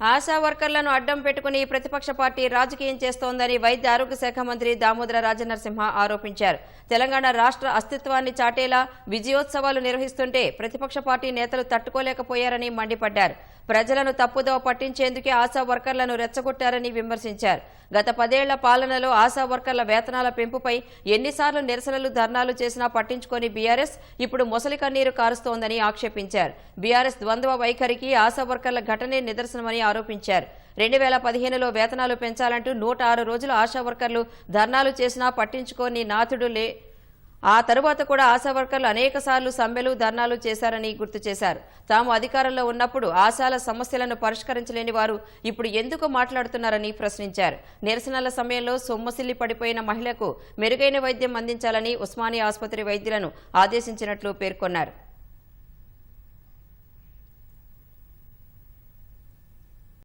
ఆశా వర్కర్లను అడ్డం పెట్టుకుని ప్రతిపక్ష పార్టీ రాజకీయం చేస్తోందని వైద్య ఆరోగ్య శాఖ మంత్రి దామోదర రాజనరసింహ ఆరోపించారు. తెలంగాణ రాష్ట్ర అస్తిత్వాన్ని చాటేలా విజయోత్సవాలు నిర్వహిస్తుంటే ప్రతిపక్ష పార్టీ నేతలు తట్టుకోలేకపోయారని మండిపడ్డారు. ప్రజలను తప్పుదోవ పట్టించేందుకే ఆశా వర్కర్లను రెచ్చగొట్టారని విమర్శించారు. గత పదేళ్ళ పాలనలో ఆశా వర్కర్ల వేతనాల పెంపుపై ఎన్నిసార్లు నిరసనలు ధర్నాలు చేసినా పట్టించుకొని బీఆర్ఎస్ ఇప్పుడు మొసలి కన్నీరు కారుస్తోందని ఆక్షేపించారు. బీఆర్ఎస్ ద్వంద్వ వైఖరికి ఆశా వర్కర్ల ఘటనే నిదర్శనమని ఆరోపించారు. రెండు వేల పదిహేనులో వేతనాలు పెంచాలంటూ నూట ఆరు రోజులు ఆశా వర్కర్లు ధర్నాలు చేసినా పట్టించుకోని నాథుడు లే ఆ తరువాత కూడా ఆశా వర్కర్లు అనేక సార్లు సమ్మెలు ధర్నాలు చేశారని గుర్తు చేశారు. తాము అధికారంలో ఉన్నప్పుడు ఆశాల సమస్యలను పరిష్కరించలేని వారు ఇప్పుడు ఎందుకు మాట్లాడుతున్నారని ప్రశ్నించారు. నిరసనల సమయంలో సొమ్మసిల్లి పడిపోయిన మహిళకు మెరుగైన వైద్యం అందించాలని ఉస్మానియా ఆసుపత్రి వైద్యులను ఆదేశించినట్లు పేర్కొన్నారు.